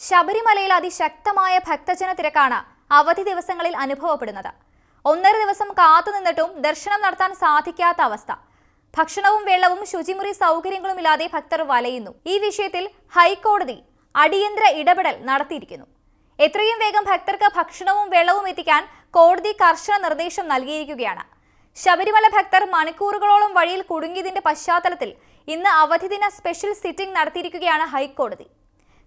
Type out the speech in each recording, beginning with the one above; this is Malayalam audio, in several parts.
ശബരിമലയിൽ അതിശക്തമായ ഭക്തജന തിരക്കാണ് അവധി ദിവസങ്ങളിൽ അനുഭവപ്പെടുന്നത്. ഒന്നര ദിവസം കാത്തുനിന്നിട്ടും ദർശനം നടത്താൻ സാധിക്കാത്ത അവസ്ഥ. ഭക്ഷണവും വെള്ളവും ശുചിമുറി സൗകര്യങ്ങളുമില്ലാതെ ഭക്തർ വലയുന്നു. ഈ വിഷയത്തിൽ ഹൈക്കോടതി അടിയന്തര ഇടപെടൽ നടത്തിയിരിക്കുന്നു. എത്രയും വേഗം ഭക്തർക്ക് ഭക്ഷണവും വെള്ളവും എത്തിക്കാൻ കോടതി കർശന നിർദ്ദേശം നൽകിയിരിക്കുകയാണ്. ശബരിമല ഭക്തർ മണിക്കൂറുകളോളം വഴിയിൽ കുടുങ്ങിയതിന്റെ പശ്ചാത്തലത്തിൽ ഇന്ന് അവധിദിന സ്പെഷ്യൽ സിറ്റിംഗ് നടത്തിയിരിക്കുകയാണ് ഹൈക്കോടതി.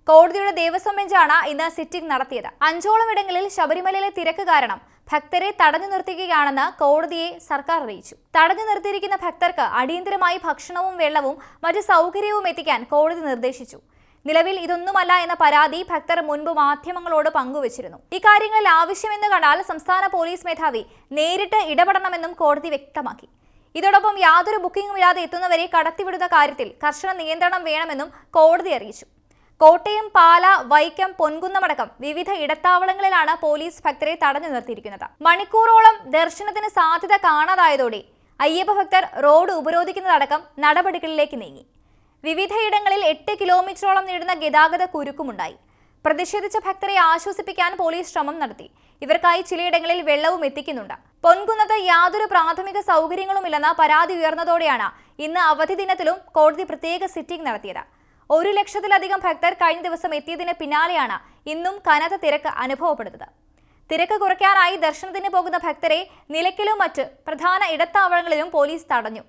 കോടതിയുടെ ദേവസ്വം ബെഞ്ചാണ് ഇന്ന് സിറ്റിംഗ് നടത്തിയത്. അഞ്ചോളം ഇടങ്ങളിൽ ശബരിമലയിലെ തിരക്ക് കാരണം ഭക്തരെ തടഞ്ഞു നിർത്തുകയാണെന്ന് കോടതിയെ സർക്കാർ അറിയിച്ചു. തടഞ്ഞു നിർത്തിയിരിക്കുന്ന ഭക്തർക്ക് അടിയന്തരമായി ഭക്ഷണവും വെള്ളവും മറ്റു സൗകര്യവും എത്തിക്കാൻ കോടതി നിർദ്ദേശിച്ചു. നിലവിൽ ഇതൊന്നുമല്ല എന്ന പരാതി ഭക്തർ മുൻപ് മാധ്യമങ്ങളോട് പങ്കുവച്ചിരുന്നു. ഇക്കാര്യങ്ങളിൽ ആവശ്യമെന്ന് കണ്ടാൽ സംസ്ഥാന പോലീസ് മേധാവി നേരിട്ട് ഇടപെടണമെന്നും കോടതി വ്യക്തമാക്കി. ഇതോടൊപ്പം യാതൊരു ബുക്കിംഗും ഇല്ലാതെ എത്തുന്നവരെ കടത്തിവിടുന്ന കാര്യത്തിൽ കർശന നിയന്ത്രണം വേണമെന്നും കോടതി അറിയിച്ചു. കോട്ടയം പാല വൈക്കം പൊൻകുന്നമടക്കം വിവിധ ഇടത്താവളങ്ങളിലാണ് പോലീസ് ഭക്തരെ തടഞ്ഞു നിർത്തിയിരിക്കുന്നത്. മണിക്കൂറോളം ദർശനത്തിന് സാധ്യത കാണാതായതോടെ അയ്യപ്പ ഭക്തർ റോഡ് ഉപരോധിക്കുന്നതടക്കം നടപടികളിലേക്ക് നീങ്ങി. വിവിധയിടങ്ങളിൽ എട്ട് കിലോമീറ്ററോളം നീടുന്ന ഗതാഗത കുരുക്കുമുണ്ടായി. പ്രതിഷേധിച്ച ഭക്തരെ ആശ്വസിപ്പിക്കാൻ പോലീസ് ശ്രമം നടത്തി. ഇവർക്കായി ചിലയിടങ്ങളിൽ വെള്ളവും എത്തിക്കുന്നുണ്ട്. പൊൻകുന്നത് യാതൊരു പ്രാഥമിക സൗകര്യങ്ങളുമില്ലെന്ന പരാതി ഉയർന്നതോടെയാണ് ഇന്ന് അവധി ദിനത്തിലും കോടതി പ്രത്യേക സിറ്റിംഗ് നടത്തിയത്. ഒരു ലക്ഷത്തിലധികം ഭക്തർ കഴിഞ്ഞ ദിവസം എത്തിയതിന് പിന്നാലെയാണ് ഇന്നും കനത്ത തിരക്ക് അനുഭവപ്പെടുന്നത്. തിരക്ക് കുറയ്ക്കാനായി ദർശനത്തിന് പോകുന്ന ഭക്തരെ നിലയ്ക്കലും മറ്റ് പ്രധാന ഇടത്താവളങ്ങളിലും പോലീസ് തടഞ്ഞു.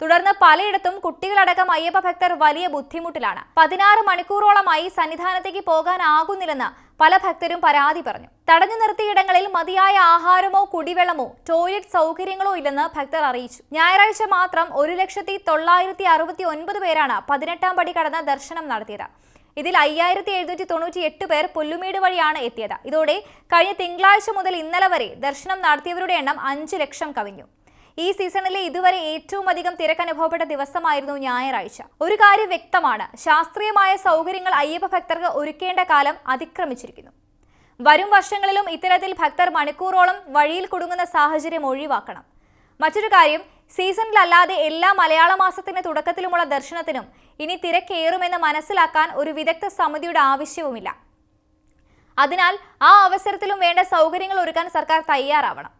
തുടർന്ന് പലയിടത്തും കുട്ടികളടക്കം അയ്യപ്പ ഭക്തർ വലിയ ബുദ്ധിമുട്ടിലാണ്. പതിനാറ് മണിക്കൂറോളമായി സന്നിധാനത്തേക്ക് പോകാനാകുന്നില്ലെന്ന് പല ഭക്തരും പരാതി പറഞ്ഞു. തടഞ്ഞു നിർത്തിയിടങ്ങളിൽ മതിയായ ആഹാരമോ കുടിവെള്ളമോ ടോയ്ലറ്റ് സൗകര്യങ്ങളോ ഇല്ലെന്ന് ഭക്തർ അറിയിച്ചു. ഞായറാഴ്ച മാത്രം ഒരു ലക്ഷത്തി തൊള്ളായിരത്തി അറുപത്തി ഒൻപത് പേരാണ് പതിനെട്ടാം പടി കടന്ന് ദർശനം നടത്തിയത്. ഇതിൽ അയ്യായിരത്തി എഴുന്നൂറ്റി തൊണ്ണൂറ്റി എട്ട് പേർ പുല്ലുമേട് വഴിയാണ് എത്തിയത്. ഇതോടെ കഴിഞ്ഞ തിങ്കളാഴ്ച മുതൽ ഇന്നലെ വരെ ദർശനം നടത്തിയവരുടെ എണ്ണം അഞ്ച് ലക്ഷം കവിഞ്ഞു. ഈ സീസണിലെ ഇതുവരെ ഏറ്റവും അധികം തിരക്കനുഭവപ്പെട്ട ദിവസമായിരുന്നു ഞായറാഴ്ച. ഒരു കാര്യം വ്യക്തമാണ്. ശാസ്ത്രീയമായ സൗകര്യങ്ങൾ അയ്യപ്പ ഭക്തർക്ക് ഒരുക്കേണ്ട കാലം അതിക്രമിച്ചിരിക്കുന്നു. വരും വർഷങ്ങളിലും ഇത്തരത്തിൽ ഭക്തർ മണിക്കൂറോളം വഴിയിൽ കുടുങ്ങുന്ന സാഹചര്യം ഒഴിവാക്കണം. മറ്റൊരു കാര്യം സീസണിലല്ലാതെ എല്ലാ മലയാള മാസത്തിന്റെ തുടക്കത്തിലുമുള്ള ദർശനത്തിനും ഇനി തിരക്കേറുമെന്ന് മനസ്സിലാക്കാൻ ഒരു വിദഗ്ധ സമിതിയുടെ ആവശ്യവുമില്ല. അതിനാൽ ആ അവസരത്തിലും വേണ്ട സൗകര്യങ്ങൾ ഒരുക്കാൻ സർക്കാർ തയ്യാറാവണം.